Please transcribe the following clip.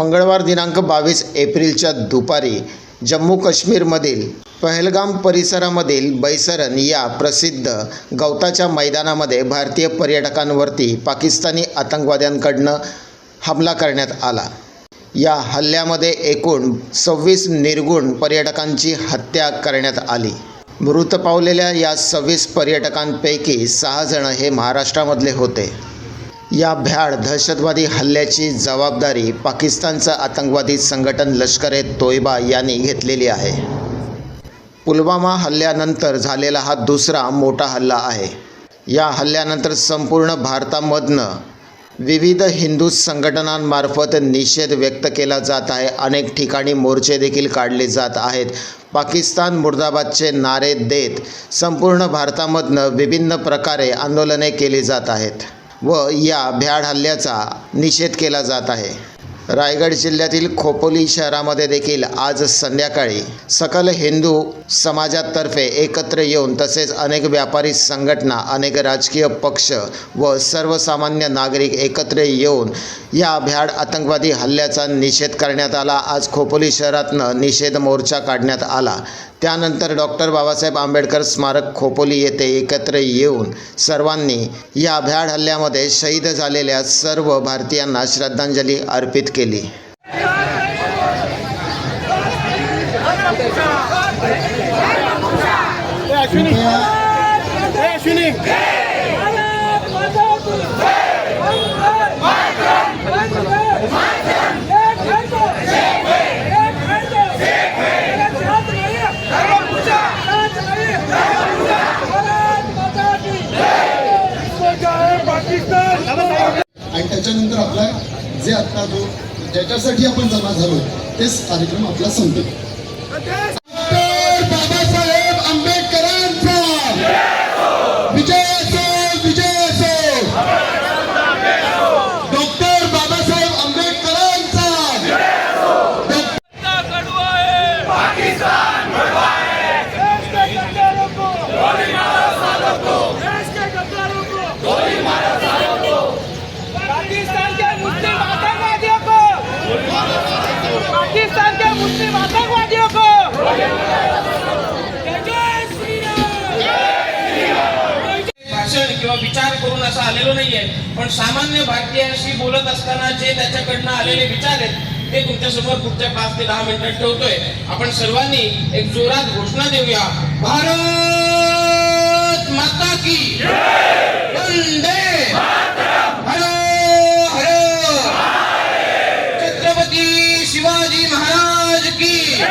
मंगळवार दिनांक बावीस एप्रिलच्या दुपारी जम्मू काश्मीरमधील पहलगाम परिसरामधील बैसरन या प्रसिद्ध गवताच्या मैदानामध्ये भारतीय पर्यटकांवरती पाकिस्तानी आतंकवाद्यांकडनं हमला करण्यात आला. या हल्ल्यामध्ये एकूण सव्वीस निर्गुण पर्यटकांची हत्या करण्यात आली. मृत पावलेल्या या सव्वीस पर्यटकांपैकी सहा जण हे महाराष्ट्रामधले होते. या भ्याड दहशतवादी हल्ल्याची जबाबदारी पाकिस्तानचं आतंकवादी संघटन लष्कर ए तोयबा यांनी घेतलेली आहे. पुलवामा हल्ल्यानंतर झालेला हा दुसरा मोठा हल्ला आहे. या हल्ल्यानंतर संपूर्ण भारतामधनं विविध हिंदू संघटनांमार्फत निषेध व्यक्त केला जात आहे. अनेक ठिकाणी मोर्चे देखील काढले जात आहेत. पाकिस्तान मुर्दाबादचे नारे देत संपूर्ण भारतामधनं विभिन्न प्रकारे आंदोलने केली जात आहेत. व या भ्याड हल्ल्याचा निषेध केला जात आहे. रायगड जिल्ह्यातील खोपोली शहरामध्ये देखील आज संध्याकाळी सकल हिंदू समाजातर्फे एकत्र येऊन तसेच अनेक व्यापारी संघटना अनेक राजकीय पक्ष व सर्वसामान्य नागरिक एकत्र येऊन या भ्याड आतंकवादी हल्ल्याचा निषेध करण्यात आला. आज खोपोली शहरातनं निषेध मोर्चा काढण्यात आला. त्यानंतर डॉक्टर बाबासाहेब आंबेडकर स्मारक खोपोली येथे एकत्र येऊन सर्वांनी या भ्याड हल्ल्यामध्ये शहीद झालेल्या सर्व भारतीयांना श्रद्धांजली अर्पित केली. केली. आणि त्याच्यानंतर आपला जे आता जो ज्याच्यासाठी आपण जमा झालो तेच कार्यक्रम आपला संपतो विचार करून असं आलेलो नाहीये. पण सामान्य भारतीयांशी बोलत असताना जे त्याच्याकडनं आलेले विचार आहेत ते तुमच्यासमोर पुढच्या पाच ते दहा मिनिटात ठेवतोय. आपण सर्वांनी एक जोरात घोषणा देऊया. भारत माता की वंदे हर हर छत्रपती शिवाजी महाराज की